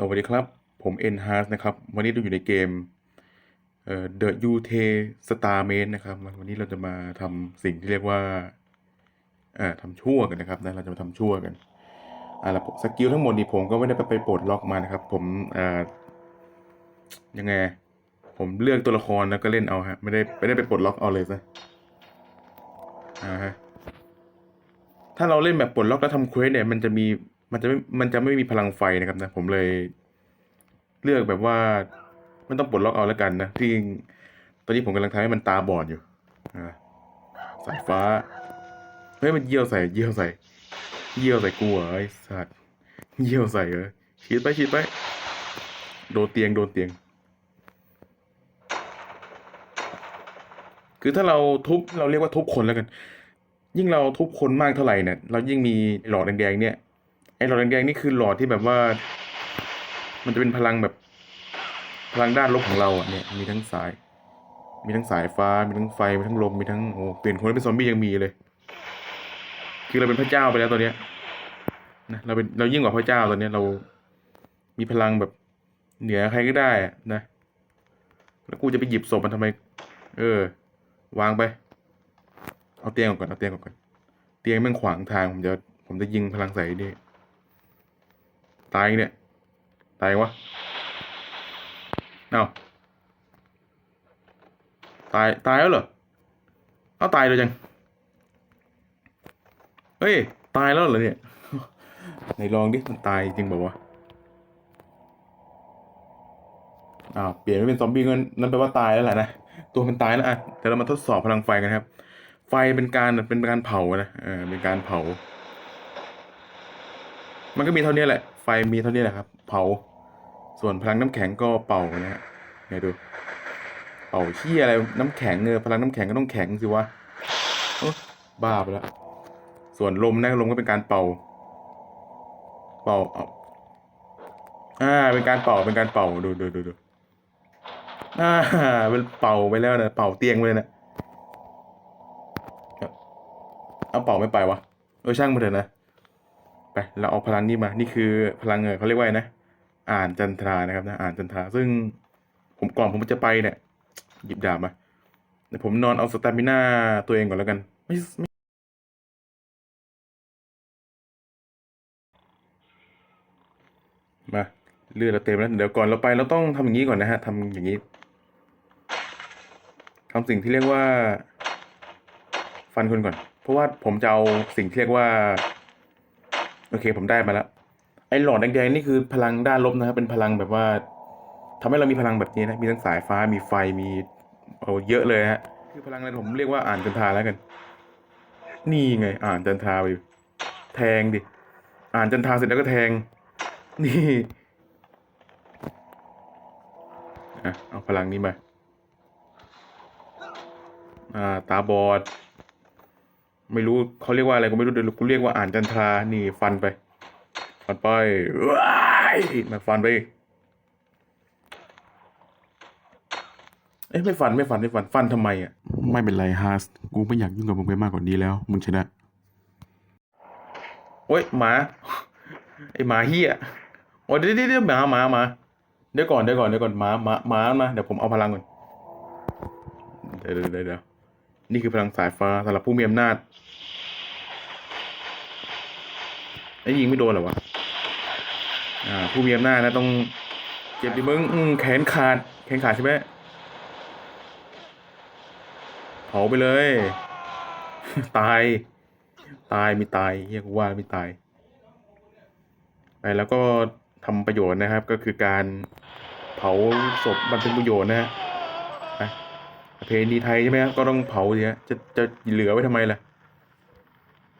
สวัสดีครับ ผมเอ็นฮาร์นะครับ วันนี้เราอยู่ในเกมเอ่อ The u t Starmate นะครับ วันนี้เราจะมาทำสิ่งที่เรียกว่าเอ่อทำชั่วกันนะครับนะเราจะมาทำชั่วกันอ่าแล้วสกิลทั้งหมดนี้ผมก็ไม่ได้ไปไปปลดล็อกมานะครับ ผมอ่ายังไง ผมเลือกตัวละครแล้วก็เล่นเอาฮะไม่ได้ไม่ได้ไปปลดล็อกเอาเลยซะอ่าฮะถ้าเราเล่นแบบปลดล็อกแล้วทำเควสเนี่ยมันจะมี มันจะไม่มันจะไม่มีพลังไฟนะครับนะผมเลยเลือกแบบว่าไม่ต้องปลดล็อกเอาแล้วกันนะที่จริงตอนนี้ผมกำลังทำให้มันตาบอดอยู่อ่าสายฟ้าเฮ้ยมันเยี่ยวใส่เยี่ยวใส่ เยี่ยวใส่กูเหรอไอ้สัตว์เยี่ยวใส่เหรอฉีดไปฉีดไปโดนเตียงโดนเตียง คือถ้าเราทุบเราเรียกว่าทุบคนแล้วกัน ยิ่งเราทุบคนมากเท่าไหร่เนี่ยเรายิ่งมีหลอดแดงๆเนี่ย ไอ้หลอดแดงๆนี่คือหลอดที่แบบว่า มันจะเป็นพลังแบบ พลังด้านลบของเราอะเนี่ยมีทั้งสาย มีทั้งสายฟ้า มีทั้งไฟ มีทั้งลม มีทั้งโอ้เปลี่ยนคนเป็นซอมบี้ยังมีเลย คือเราเป็นพระเจ้าไปแล้วตอนเนี้ยนะเราเป็นเรายิ่งกว่าพระเจ้าตอนเนี้ยเรา มีพลังแบบเหนือใครก็ได้นะแล้วกูจะไปหยิบศพมันทำไม เออ วางไป เอาเตียงออกก่อนเอาเตียงออกก่อน เตียงแม่งขวางทางผมจะผมจะยิงพลังใส่นี่ ตายเนี่ย ตายวะเอาตายตายแล้วเหรอ เอาตายเลยจัง เฮ้ย ตายแล้วเหรอเนี่ยไหนลองดิ มันตายจริงบอกว่าอ้าว เปลี่ยนไม่เป็นซอมบี้ก็นั่นแปลว่าตายแล้วแหละนะ ตัวมันตายแล้วอะเดี๋ยวเรามาทดสอบพลังไฟกันครับ ไฟเป็นการเป็นการเผานะ เออ เป็นการเผา มันก็มีเท่านี้แหละ ไฟมีเท่านี้แหละครับ เผา ส่วนพลังน้ำแข็งก็เป่านะฮะไหนดู เป่าเที่อะไรน้ำแข็งเออพลังน้ำแข็งก็ต้องแข็งสิวะบ้าไปแล้ว ส่วนลมนะลมก็เป็นการเป่า เป่าเอาอ่า เป็นการเป่า เป็นการเป่า ดูดูดูดูอ่าเป็นเป่าไปแล้วนะเป่าเตียงไปเลยนะเอาเป่าไม่ไปวะ เออช่างมันเถอะนะ ไปเราเอาพลังนี้มา นี่คือพลังเออเขาเรียกว่านะ อ่านจันทรานะครับนะ อ่านจันทรา ซึ่งผมก่อนผมจะไปเนี่ย หยิบดาบมาเดี๋ยวผมนอนเอาสตามิน่าตัวเองก่อนแล้วกันไม่ไม่มาเลือดเราเต็มแล้ว เดี๋ยวก่อนเราไปเราต้องทำอย่างนี้ก่อนนะฮะทำอย่างนี้ทำสิ่งที่เรียกว่า ฟันคนก่อน เพราะว่าผมจะเอาสิ่งที่เรียกว่า โอเค ผมได้มาแล้ว ไอ้หลอดแดงๆนี่คือพลังด้านลบนะครับ เป็นพลังแบบว่าทำให้เรามีพลังแบบนี้นะ มีทั้งสายฟ้า มีไฟ มีโอ้เยอะเลยฮะ คือพลังอะไรผมเรียกว่าอ่านจันทาแล้วกัน นี่ไง อ่านจันทาไปแทงดิ อ่านจันทาเสร็จแล้วก็แทง นี่อะเอาพลังนี้มาอ่า ตาบอด ไม่รู้เขาเรียกว่าอะไรก็ไม่รู้เดี๋ยวกูเรียกว่าอ่านจันทรา นี่ฟันไป ฟันไปว้ายมาฟันไป เอ้ยไม่ฟันไม่ฟันไม่ฟันฟันทำไมอะ ไม่เป็นไรฮาร์สกูไม่อยากยุ่งกับมึงไปมากกว่านี้แล้ว มึงชนะ โอ้ยหมา ไอหมาเฮียโอ้ยเดี๋ยวเดี๋ยวเดี๋ยวหมาหมาหมาเดี๋ยวก่อนเดี๋ยวก่อนเดี๋ยวก่อนหมาหมาหมามาเดี๋ยวผมเอาพลังก่อน เดี๋ยวเดี๋ยวเดี๋ยวเดี๋ยว นี่คือพลังสายฟ้าสำหรับผู้มีอำนาจไอ้ยิงไม่โดนหรอวะ อ่า ผู้มีอำนาจนะต้องเจ็บดิมึงแขนขาด แขนขาดใช่ไหมเผาไปเลย ตาย ตายมีตายเรียกว่ามีตาย ไปแล้วก็ทำประโยชน์นะครับ ก็คือการเผาศพบรรเป็นประโยชน์นะฮะ เพณีไทยใช่ไหมครับก็ต้องเผาสิฮะจะจะเหลือไว้ทำไมล่ะ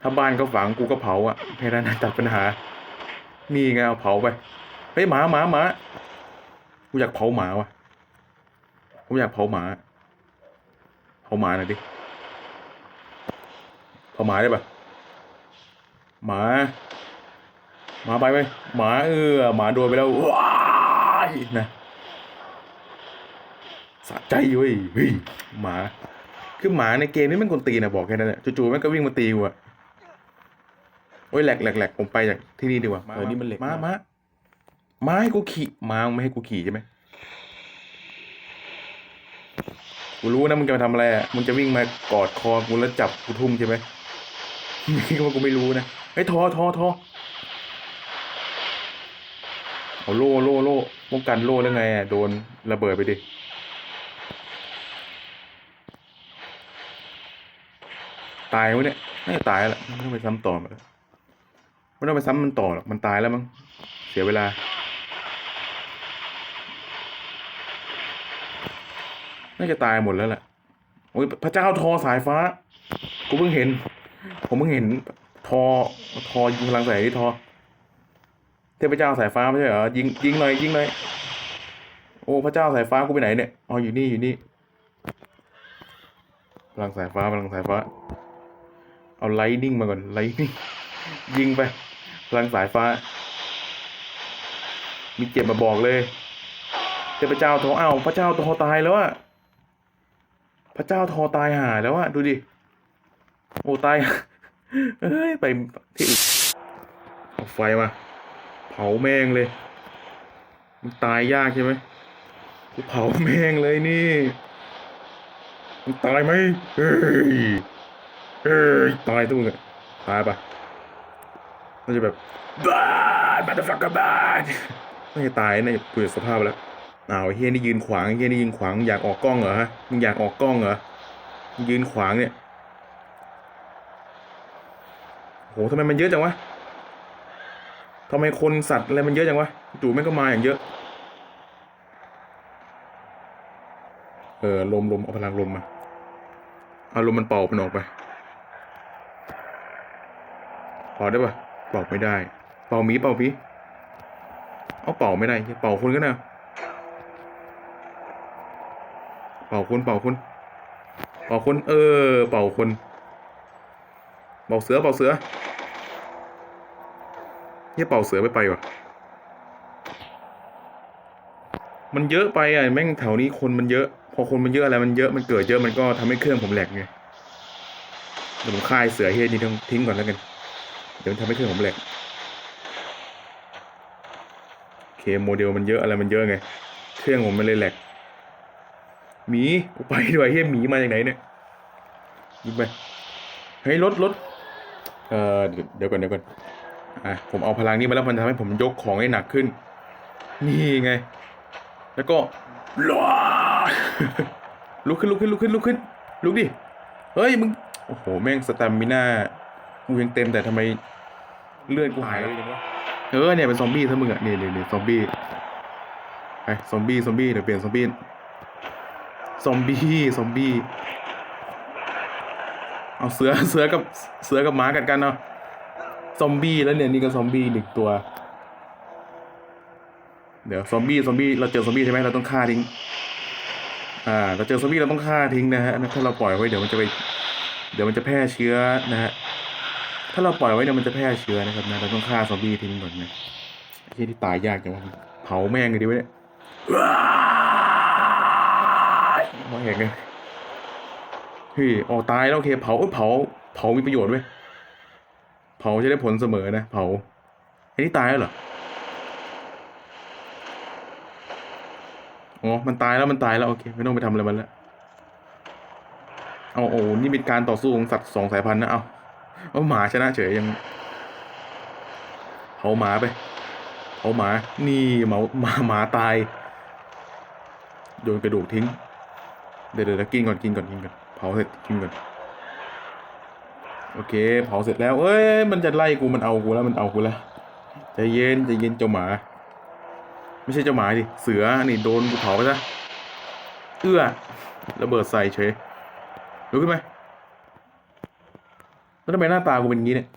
ถ้าบ้านก็ฝังกูก็เผาอะแค่นั้นตัดปัญหา นี่ไงเอาเผาไปเฮ้ยหมาหมาหมากูอยากเผาหมาว่ะผมอยากเผาหมา เผาหมาหน่อยดิเผาหมาได้ปะหมาหมาไปไปหมาเออหมาโดนไปแล้วว้ายนะ สะใจเว้ยเฮ้ยหมา คือหมาในเกมนี้มันคนตีนะบอกแค่นั้นแหละจู่ๆมันก็วิ่งมาตีกูอะโอ้ยแหลกแหลกแหลกผมไปจากที่นี่ดีกว่าเออนี่มันเหล็กมามามาให้กูขี่มามึงไม่ให้กูขี่ใช่ไหมกูรู้นะมึงจะมาทำอะไรอะมึงจะวิ่งมากอดคอกูแล้วจับกูทุ่มใช่ไหมไม่คิดว่ากูไม่รู้นะไอ้ยทอทอทอเอาโล่โล่โล่ป้องกันโล่แล้วไงอะโดนระเบิดไปดิ ตายวะเนี่ยน่าจะตายแล้วไม่ต้องไปซ้ำต่อมันแล้วไม่ต้องไปซ้ำมันต่อหรอกมันตายแล้วมั้งเสียเวลา น่าจะตายหมดแล้วแหละโอ้ยพระเจ้าทอสายฟ้า กูเพิ่งเห็น ผมเพิ่งเห็นทอทอยิงพลังแสงที่ทอ เทพเจ้าสายฟ้าไม่ใช่เหรอยิงยิงหน่อยยิงหน่อยโอ้พระเจ้าสายฟ้ากูไปไหนเนี่ยอ๋ออยู่นี่อยู่นี่พลังสายฟ้าพลังสายฟ้า เอาไลนิ่งมาก่อนไลนิ่งยิงไป พลังสายฟ้า มีเจ็บมาบอกเลยเทพเจ้าทออ้าวพระเจ้าทอตายแล้วอะพระเจ้าทอตายหาแล้วอะดูดิโอ้ตายเอ้ยไปที่อื่นเอาไฟมา เผาแม่งเลย มันตายยากใช่ไหมกูเผาแม่งเลยนี่ มันตายไหมเฮ้ย เฮ้ยตายตู้เลยตายปะมันจะแบบบ้าบัตเตอฟักกับบ้าน่าจะตายน่าจะเปลี่ยนสภาพแล้วอ้าวเฮียนี่ยืนขวางเฮียนี่ยืนขวางอยากออกกล้องเหรอฮะมึงอยากออกกล้องเหรอยืนขวางเนี่ยโหทำไมมันเยอะจังวะทำไมคนสัตว์อะไรมันเยอะจังวะจู่แม่งก็มาอย่างเยอะเออลมลมเอาพลังลมมาเอาลมมันเป่ามันออกไป เป่าได้ปะเป่าไม่ได้ เป่าหมีเป่าผีเอาเป่าไม่ได้เป่าคนก็นะเป่าคนเป่าคนเป่าคน เออ เป่าคนเป่าเสือเป่าเสือเฮียเป่าเสือไปไปวะมันเยอะไปอะแม่งแถวนี้คนมันเยอะ พอคนมันเยอะอะไรมันเยอะมันเกิดเยอะมันก็ทำให้เครื่องผมแหลกไงเดี๋ยวผมคายเสือเฮียนี่ทิ้งทิ้งก่อนแล้วกัน ดี๋ยวมันทำให้เครื่องผมแหลกเคโมเดลมันเยอะอะไรมันเยอะไง เครื่องผมมันเลยแหลกหมีกูไปด้วยเฮียหมีมาจากไหนเนี่ยยิงไปเฮ้ยรถรถเออเดี๋ยวเดี๋ยวก่อนเดี๋ยวก่อนอะผมเอาพลังนี้มาแล้วมันทำให้ผมยกของให้หนักขึ้น นี่ไง แล้วก็ลุกขึ้นลุกขึ้นลุกขึ้นลุกขึ้นลุกดิเฮ้ยมึงโอ้โหแม่งสแตมมิน่ากูยังเต็มแต่ทำไม เลือดกูหายเลยจังวเออเนี่ยเป็นซอมบี้ซะมึงอะนี่นี่นี่ซอมบี้ไปซอมบี้ซอมบี้เดี๋ยวเปลี่ยนซอมบี้ซอมบี้ซอมบี้เอาเสือเสือกับเสือกับหมากัดกันเนาะซอมบี้แล้วเนี่ยนี่ก็ซอมบี้หนึ่งตัว เดี๋ยวซอมบี้ซอมบี้เราเจอซอมบี้ใช่ไหมเราต้องฆ่าทิ้งอ่าเราเจอซอมบี้เราต้องฆ่าทิ้งนะฮะถ้าเราปล่อยไว้เดี๋ยวมันจะไป เดี๋ยวมันจะแพร่เชื้อนะฮะ ถ้าเราปล่อยไว้เดี๋ยมันจะแพร่เชื้อนะครับนะเราต้องฆ่าซอมบี้ทิ้งก่อนนะที่ที่ตายยากจังวะเผาแม่งเลยดีวะเนี่ยมองเห็นไงเฮ้ยออกตายแล้วโอเคเผาเอ้ยเผา เผามีประโยชน์เว้ยเผาจะได้ผลเสมอนะ เผาไอ้นี่ตายแล้วเหรออ๋อมันตายแล้วมันตายแล้วโอเค ไม่ต้องไปทำอะไรมันแล้วเอาโอ้นี่เป็นการต่อสู้ของสัตว์สองสายพันธุ์นะเอา เอาหมาชนะเฉยยังเผาหมาไปเผาหมา นี่หมาหมาหมาตาย โยนกระดูกทิ้ง เดี๋ยวเดี๋ยวกินก่อนกินก่อนกินก่อนเผาเสร็จกินก่อนโอเคเผาเสร็จแล้ว เอ้ยมันจะไล่กูมันเอากูแล้วมันเอากูแล้วใจเย็นใจเย็นเจ้าหมา ไม่ใช่เจ้าหมาดิเสือนี่โดนกูเผาไปซะเอื้อระเบิดใส่เฉยลุกขึ้นไหม แล้วทำไมหน้าตากูเป็นอย่างนี้เนี่ย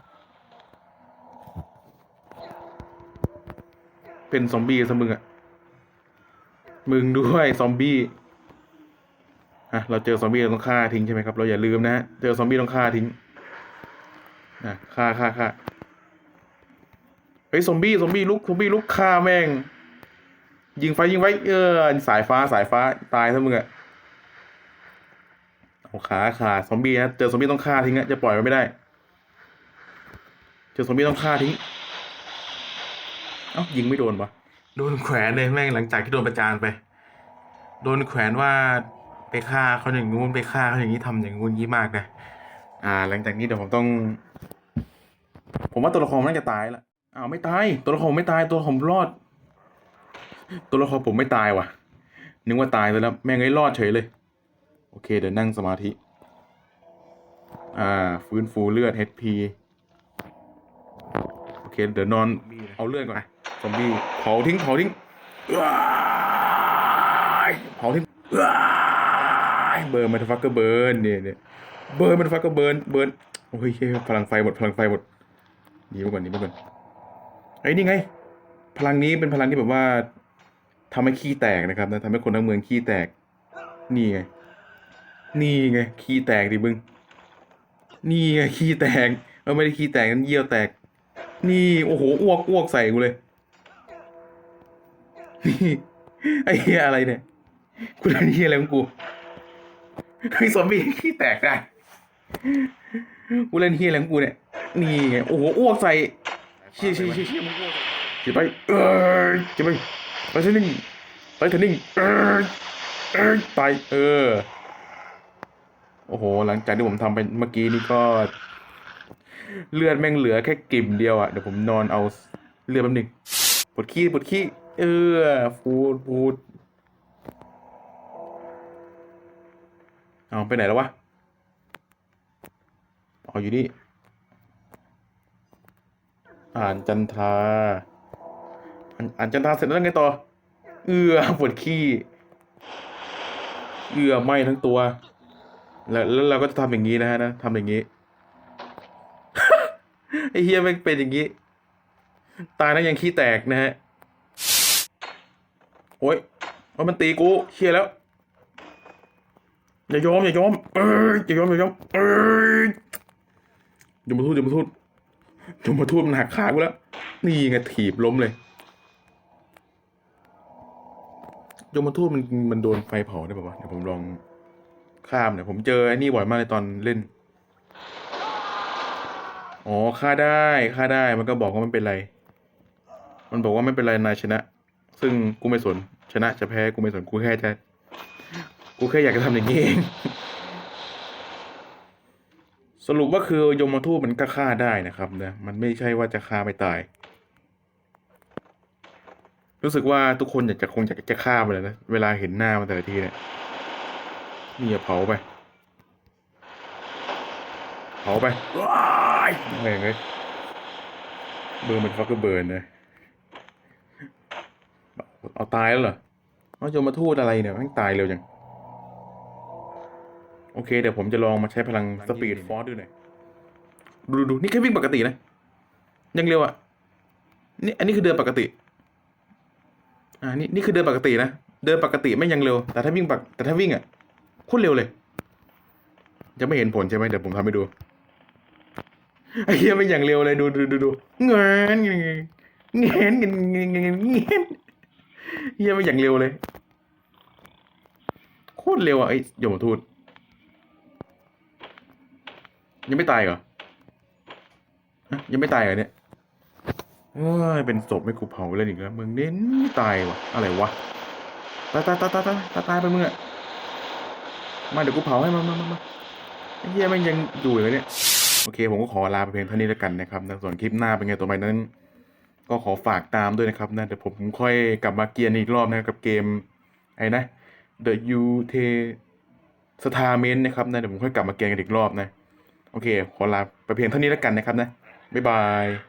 เป็นซอมบี้ซะมึงอะมึงด้วยซอมบี้อะเราเจอซอมบี้เราต้องฆ่าทิ้งใช่ไหมครับ เราอย่าลืมนะฮะ เจอซอมบี้ต้องฆ่าทิ้งอะฆ่าฆ่าฆ่าเฮ้ยซอมบี้ซอมบี้ลุกซอมบี้ลุกฆ่าแม่ง ยิงไฟยิงไว้เออสายฟ้าสายฟ้าตายซะมึงอะ ขาขาดซอมบี้นะเจอซอมบี้ต้องฆ่าทิ้งอะจะปล่อยมันไม่ได้ เจอซอมบี้ต้องฆ่าทิ้ง เอ้ายิงไม่โดนปะโดนแขวนเลยแม่งหลังจากที่โดนประจานไป โดนแขวนว่าไปฆ่าเขาอย่างงู้นไปฆ่าเขาอย่างนี้ทำอย่างงู้นยี่มากนะอ่า หลังจากนี้เดี๋ยวผมต้อง ผมว่าตัวละครมันน่าจะตายละอ้าวไม่ตาย ตัวละครไม่ตายตัวละครรอด ตัวละครผมไม่ตายว่ะ นึกว่าตายไปแล้ว แม่งไอ้รอดเฉยเลย โอเค เดี๋ยวนั่งสมาธิ อ่า ฟื้นฟูเลือด HP โอเค เดี๋ยวนอน เอาเลือดก่อนซอมบี้เผาทิ้งเผาทิ้งเผาทิ้งเบิร์นมันฟักก็เบิร์นเนี่ยเนี่ยเบิร์นมันฟักก็เบิร์นเบิร์นโอ้ยเฮ้ยพลังไฟหมดพลังไฟหมดหนีมาก่อนหนีมาก่อนไอ้นี่ไง พลังนี้เป็นพลังที่แบบว่าทำให้ขี้แตกนะครับนะทำให้คนทั้งเมืองขี้แตก นี่ไง นี่ไงขี้แตกดิมึง นี่ไงขี้แตกเออไม่ได้ขี้แตกนั่นเยี่ยวแตก นี่โอ้โหอ้วกอ้วกใส่กูเลยนี่ไอ้เหี้ยอะไรเนี่ยกูเล่นเหี้ยอะไรของกูไอ้ซอมบี้ขี้แตกได้กูเล่นเหี้ยอะไรของกูเนี่ย นี่ไงโอ้โหอ้วกใส่เชี่ยเชี่ยเชี่ยเชี่ยมึงอ้วกใส่ไปเอ้ยจะไปไปเทนนิ่งไปเทนนิ่งเอ้ยเอ้ยตายเออ โอ้โห หลังจากที่ผมทำไปเมื่อกี้นี่ก็ เลือดแม่งเหลือแค่กลิ่มเดียวอะ เดี๋ยวผมนอนเอาเลือดแป๊บนึงปวดขี้ปวดขี้ เออฟูดฟูดเอาไปไหนแล้ววะเอาอยู่นี่ อ่านจันทราอ่านอ่านจันทราเสร็จแล้วไงต่อ เอือปวดขี้ เอือไหม้ทั้งตัว แล้วแล้วเราก็จะทำอย่างนี้นะฮะนะทำอย่างนี้ไอเฮียม่งเป็นอย่างนี้ ตายแล้วยังขี้แตกนะฮะโอ้ยเอามันตีกูเฮียแล้วอย่ายอมอย่ายอมเอ้ยอย่ายอมอย่ายอมเอ้ยอย่ามาทูดอย่ามาทูดอย่ามาทูดมันหักขากูแล้วนี่ไงถีบล้มเลยยมทูตมันมันโดนไฟเผาได้ป่าวะเดี๋ยวผมลอง ข้ามเนี่ยผมเจอไอ้นี่บ่อยมากเลยตอนเล่น อ๋อฆ่าได้ฆ่าได้มันก็บอกว่าไม่เป็นไร มันบอกว่าไม่เป็นไรนายชนะ ซึ่งกูไม่สนชนะจะแพ้กูไม่สนกูแค่จะกูแค่อยากจะทำอย่างนี้เองสรุปว่าคือยมทูตมันก็ฆ่าได้นะครับนะมันไม่ใช่ว่าจะฆ่าไม่ตาย รู้สึกว่าทุกคนอยากจะคงอยากจะฆ่ามันเลยนะเวลาเห็นหน้ามันแต่ละทีเนี่ย นี่อย่าเผาไป เผาไปว้ายแม่งเลยเบิร์นมันฟักก็เบิร์นนะเอาตายแล้วเหรอเอาจะมาทูดอะไรเนี่ยแม่งตายเร็วจัง โอเค เดี๋ยวผมจะลองมาใช้พลังสปีดฟอร์ดูหน่อยดูดูดูนี่แค่วิ่งปกตินะ ยังเร็วอะ นี่อันนี้คือเดินปกติ อ่า นี่นี่คือเดินปกตินะ เดินปกติไม่ยังเร็ว แต่ถ้าวิ่งปกแต่ถ้าวิ่งอะ คตรเร็วเลย จะไม่เห็นผลใช่ไหมเดี๋ยวผมทำให้ดูไอ้เหี้ยไม่อย่างเร็วเลยดูดูดูดูเงินเงินเงินเงินเงินเงินเหี้ยไม่อย่างเร็วเลยโคตรเร็วอะไอ้ยมทูตยังไม่ตายเหรอยังไม่ตายเหรอเนี่ยโอ้ยเป็นศพไม่กูเผาเลยอีกแล้วมึงเน้นตายวะอะไรวะตายตายตายตายตายตายไปมึงอะ มาเดี๋ยวกูเผาให้มามามามาไอ้เหี้ยมันยังอยู่เลยเนี่ย โอเค ผมก็ขอลาไปเพียงเท่านี้แล้วกันนะครับนส่วนคลิปหน้าเป็นไงต่อไปนั้น ก็ขอฝากตามด้วยนะครับนะเดี๋ยวผมค่อยกลับมาเกียร์อีกรอบนะกับเกมไอ้นะ The U T Star m e n นะครับนะเดี๋ยวผมค่อยกลับมาเกียร์กันอีกรอบนะ โอเค ขอลาไปเพียงเท่านี้แล้วกันนะครับนะบ๊ายบาย